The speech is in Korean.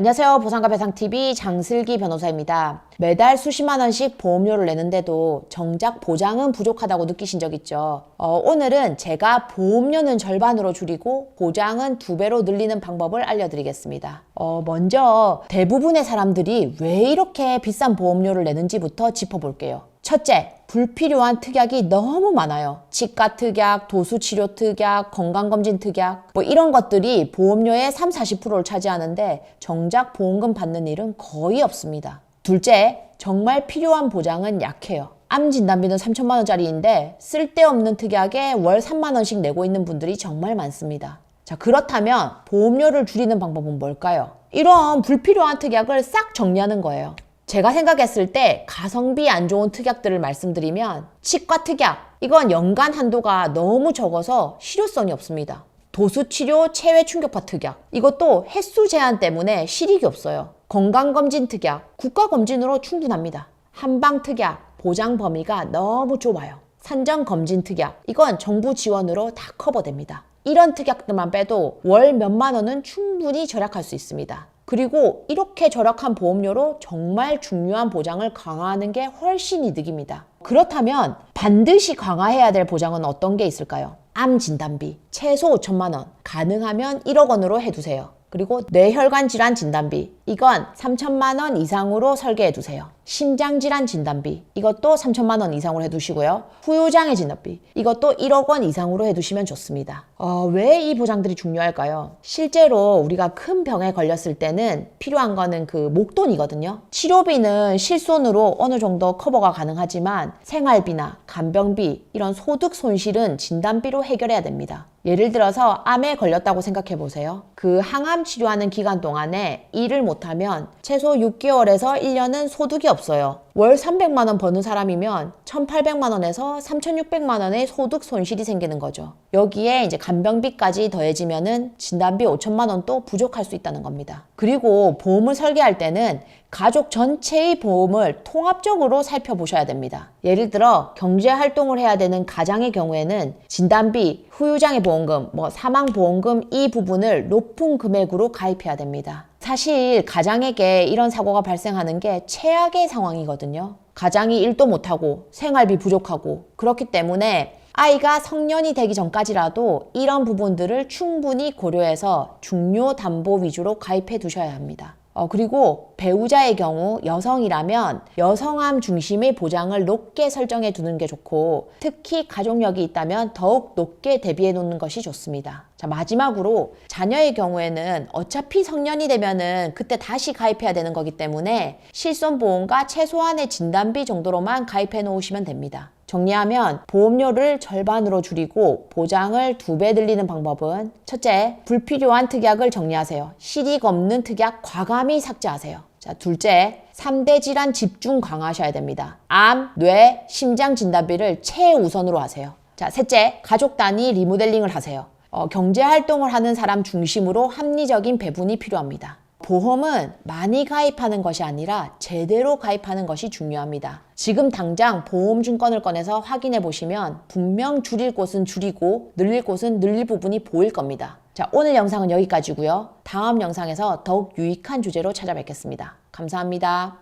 안녕하세요. 보상가 배상TV 장슬기 변호사입니다. 매달 수십만 원씩 보험료를 내는데도 정작 보장은 부족하다고 느끼신 적 있죠? 어, 오늘은 제가 보험료는 절반으로 줄이고 보장은 두 배로 늘리는 방법을 알려드리겠습니다. 어, 먼저 대부분의 사람들이 왜 이렇게 비싼 보험료를 내는지부터 짚어볼게요. 첫째, 불필요한 특약이 너무 많아요. 치과 특약, 도수치료 특약, 건강검진 특약, 뭐 이런 것들이 보험료의 3, 40%를 차지하는데 정작 보험금 받는 일은 거의 없습니다. 둘째, 정말 필요한 보장은 약해요. 암 진단비는 3천만 원짜리인데 쓸데없는 특약에 월 3만 원씩 내고 있는 분들이 정말 많습니다. 자, 그렇다면 보험료를 줄이는 방법은 뭘까요? 이런 불필요한 특약을 싹 정리하는 거예요. 제가 생각했을 때 가성비 안 좋은 특약들을 말씀드리면 치과 특약 이건 연간 한도가 너무 적어서 실효성이 없습니다. 도수치료 체외 충격파 특약 이것도 횟수 제한 때문에 실익이 없어요. 건강검진 특약 국가검진으로 충분합니다. 한방 특약 보장 범위가 너무 좁아요. 산정검진 특약 이건 정부 지원으로 다 커버됩니다. 이런 특약들만 빼도 월 몇만 원은 충분히 절약할 수 있습니다. 그리고 이렇게 절약한 보험료로 정말 중요한 보장을 강화하는 게 훨씬 이득입니다. 그렇다면 반드시 강화해야 될 보장은 어떤 게 있을까요? 암 진단비 최소 5천만 원, 가능하면 1억 원으로 해두세요. 그리고 뇌혈관 질환 진단비 이건 3천만 원 이상으로 설계해 두세요. 심장 질환 진단비 이것도 3천만 원 이상으로 해 두시고요. 후유장애 진단비 이것도 1억 원 이상으로 해 두시면 좋습니다. 어, 왜 이 보장들이 중요할까요? 실제로 우리가 큰 병에 걸렸을 때는 필요한 거는 그 목돈이거든요. 치료비는 실손으로 어느 정도 커버가 가능하지만 생활비나 간병비 이런 소득 손실은 진단비로 해결해야 됩니다. 예를 들어서 암에 걸렸다고 생각해 보세요. 그 항암 치료하는 기간 동안에 일을 못하면 최소 6개월에서 1년은 소득이 없어요. 월 300만 원 버는 사람이면 1,800만 원에서 3,600만 원의 소득 손실이 생기는 거죠. 여기에 이제 간병비까지 더해지면은 진단비 5천만 원도 부족할 수 있다는 겁니다. 그리고 보험을 설계할 때는 가족 전체의 보험을 통합적으로 살펴보셔야 됩니다. 예를 들어 경제 활동을 해야 되는 가장의 경우에는 진단비, 후유장애 보험금, 뭐 사망 보험금 이 부분을 높은 금액으로 가입해야 됩니다. 사실 가장에게 이런 사고가 발생하는 게 최악의 상황이거든요. 가장이 일도 못하고 생활비 부족하고 그렇기 때문에 아이가 성년이 되기 전까지라도 이런 부분들을 충분히 고려해서 중요 담보 위주로 가입해 두셔야 합니다. 어, 그리고 배우자의 경우 여성이라면 여성암 중심의 보장을 높게 설정해 두는 게 좋고 특히 가족력이 있다면 더욱 높게 대비해 놓는 것이 좋습니다. 자, 마지막으로 자녀의 경우에는 어차피 성년이 되면은 그때 다시 가입해야 되는 거기 때문에 실손보험과 최소한의 진단비 정도로만 가입해 놓으시면 됩니다. 정리하면 보험료를 절반으로 줄이고 보장을 두 배 늘리는 방법은 첫째, 불필요한 특약을 정리하세요. 실익 없는 특약 과감히 삭제하세요. 자, 둘째, 3대 질환 집중 강화하셔야 됩니다. 암, 뇌, 심장 진단비를 최우선으로 하세요. 자, 셋째, 가족 단위 리모델링을 하세요. 어, 경제 활동을 하는 사람 중심으로 합리적인 배분이 필요합니다. 보험은 많이 가입하는 것이 아니라 제대로 가입하는 것이 중요합니다. 지금 당장 보험 증권을 꺼내서 확인해 보시면 분명 줄일 곳은 줄이고 늘릴 곳은 늘릴 부분이 보일 겁니다. 자, 오늘 영상은 여기까지고요. 다음 영상에서 더욱 유익한 주제로 찾아뵙겠습니다. 감사합니다.